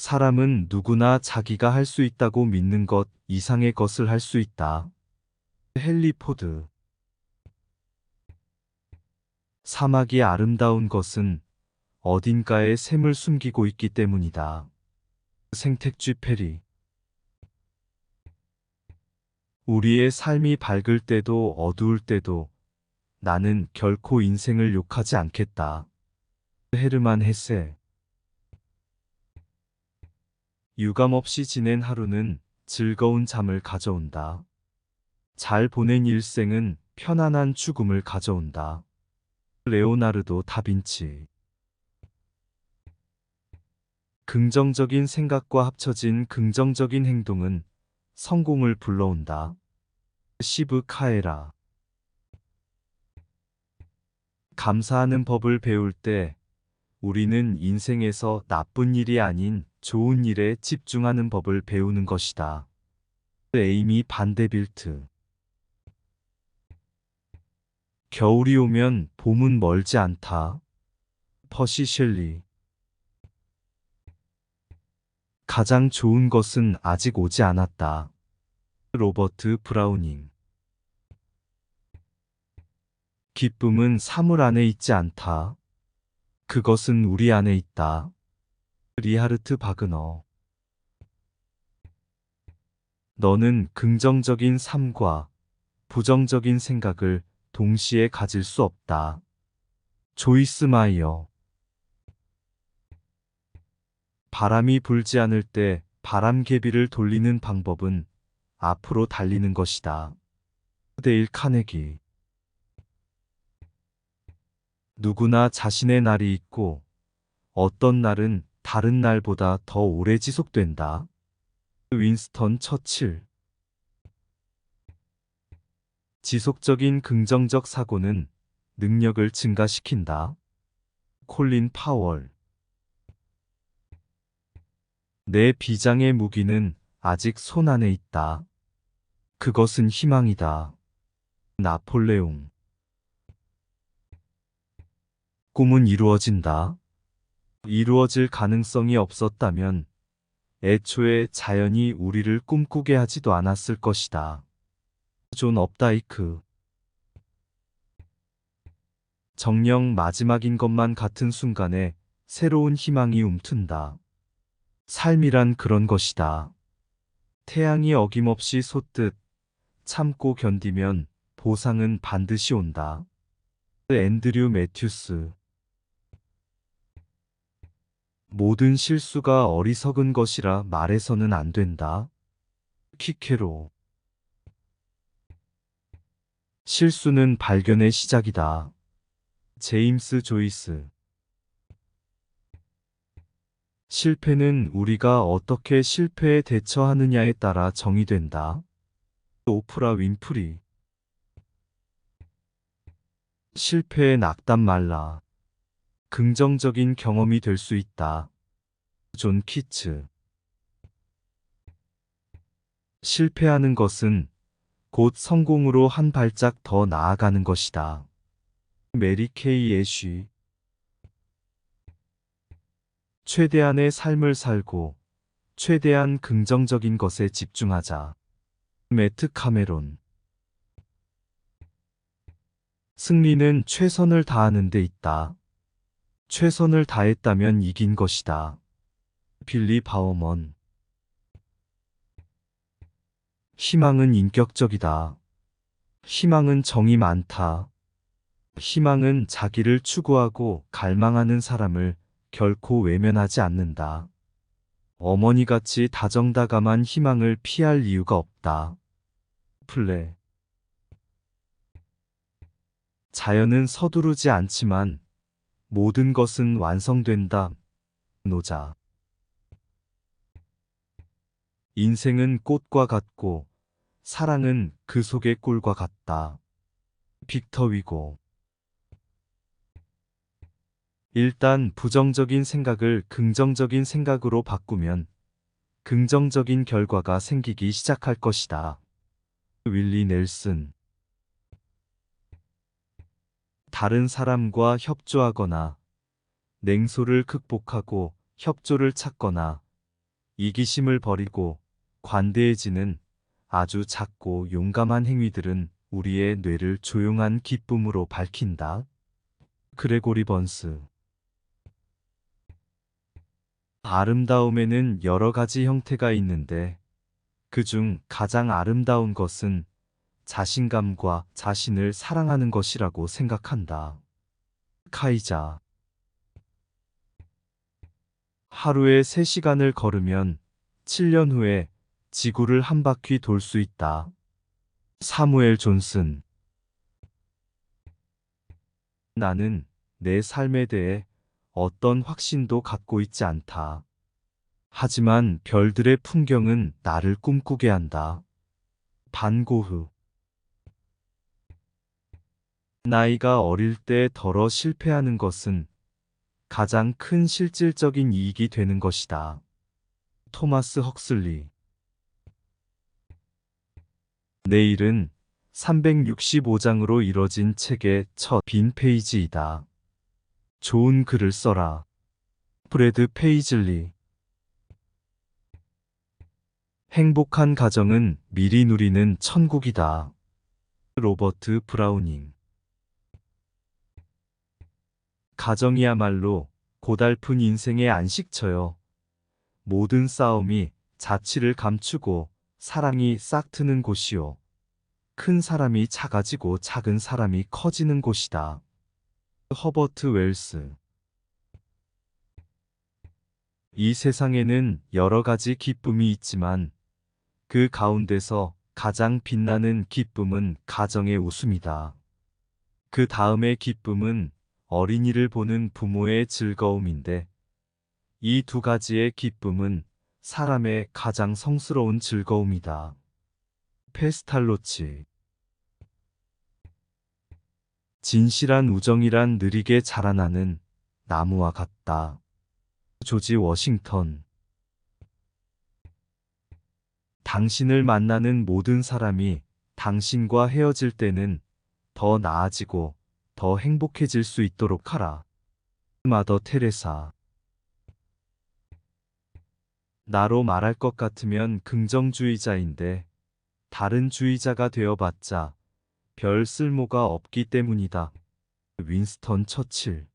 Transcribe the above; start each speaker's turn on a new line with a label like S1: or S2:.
S1: 사람은 누구나 자기가 할 수 있다고 믿는 것 이상의 것을 할 수 있다. 헨리 포드 사막이 아름다운 것은 어딘가에 샘을 숨기고 있기 때문이다. 생택쥐 페리 우리의 삶이 밝을 때도 어두울 때도 나는 결코 인생을 욕하지 않겠다. 헤르만 헤세 유감 없이 지낸 하루는 즐거운 잠을 가져온다. 잘 보낸 일생은 편안한 죽음을 가져온다. 레오나르도 다빈치 긍정적인 생각과 합쳐진 긍정적인 행동은 성공을 불러온다. 시브 카에라 감사하는 법을 배울 때 우리는 인생에서 나쁜 일이 아닌 좋은 일에 집중하는 법을 배우는 것이다. 에이미 반데빌트 겨울이 오면 봄은 멀지 않다. 퍼시 셸리 가장 좋은 것은 아직 오지 않았다. 로버트 브라우닝 기쁨은 사물 안에 있지 않다. 그것은 우리 안에 있다. 리하르트 바그너 너는 긍정적인 삶과 부정적인 생각을 동시에 가질 수 없다. 조이스 마이어 바람이 불지 않을 때 바람개비를 돌리는 방법은 앞으로 달리는 것이다. 데일 카네기 누구나 자신의 날이 있고 어떤 날은 다른 날보다 더 오래 지속된다. 윈스턴 처칠 지속적인 긍정적 사고는 능력을 증가시킨다. 콜린 파월 내 비장의 무기는 아직 손 안에 있다. 그것은 희망이다. 나폴레옹 꿈은 이루어진다. 이루어질 가능성이 없었다면 애초에 자연이 우리를 꿈꾸게 하지도 않았을 것이다. 존 업다이크 정령 마지막인 것만 같은 순간에 새로운 희망이 움튼다. 삶이란 그런 것이다. 태양이 어김없이 솟듯 참고 견디면 보상은 반드시 온다. 앤드류 매튜스 모든 실수가 어리석은 것이라 말해서는 안 된다. 키케로 실수는 발견의 시작이다. 제임스 조이스 실패는 우리가 어떻게 실패에 대처하느냐에 따라 정의된다. 오프라 윈프리 실패에 낙담 말라. 긍정적인 경험이 될 수 있다. 존 키츠 실패하는 것은 곧 성공으로 한 발짝 더 나아가는 것이다. 메리 케이 애쉬 최대한의 삶을 살고 최대한 긍정적인 것에 집중하자. 매트 카메론 승리는 최선을 다하는 데 있다. 최선을 다했다면 이긴 것이다. 빌리 바워먼 희망은 인격적이다. 희망은 정이 많다. 희망은 자기를 추구하고 갈망하는 사람을 결코 외면하지 않는다. 어머니같이 다정다감한 희망을 피할 이유가 없다. 플레 자연은 서두르지 않지만 모든 것은 완성된다. 노자 인생은 꽃과 같고 사랑은 그 속의 꿀과 같다. 빅터 위고 일단 부정적인 생각을 긍정적인 생각으로 바꾸면 긍정적인 결과가 생기기 시작할 것이다. 윌리 넬슨 다른 사람과 협조하거나 냉소를 극복하고 협조를 찾거나 이기심을 버리고 관대해지는 아주 작고 용감한 행위들은 우리의 뇌를 조용한 기쁨으로 밝힌다. 그레고리 번스 아름다움에는 여러 가지 형태가 있는데 그중 가장 아름다운 것은 자신감과 자신을 사랑하는 것이라고 생각한다. 카이자 하루에 3시간을 걸으면 7년 후에 지구를 한 바퀴 돌 수 있다. 사무엘 존슨 나는 내 삶에 대해 어떤 확신도 갖고 있지 않다. 하지만 별들의 풍경은 나를 꿈꾸게 한다. 반고흐 나이가 어릴 때 덜어 실패하는 것은 가장 큰 실질적인 이익이 되는 것이다. 토마스 헉슬리 내일은 365장으로 이뤄진 책의 첫 빈 페이지이다. 좋은 글을 써라. 브래드 페이즐리 행복한 가정은 미리 누리는 천국이다. 로버트 브라우닝 가정이야말로 고달픈 인생의 안식처요. 모든 싸움이 자취를 감추고 사랑이 싹 트는 곳이요. 큰 사람이 작아지고 작은 사람이 커지는 곳이다. 허버트 웰스 이 세상에는 여러 가지 기쁨이 있지만 그 가운데서 가장 빛나는 기쁨은 가정의 웃음이다. 그 다음의 기쁨은 어린이를 보는 부모의 즐거움인데 이 두 가지의 기쁨은 사람의 가장 성스러운 즐거움이다. 페스탈로치 진실한 우정이란 느리게 자라나는 나무와 같다. 조지 워싱턴 당신을 만나는 모든 사람이 당신과 헤어질 때는 더 나아지고 더 행복해질 수 있도록 하라. 마더 테레사 나로 말할 것 같으면 긍정주의자인데 다른 주의자가 되어봤자 별 쓸모가 없기 때문이다. 윈스턴 처칠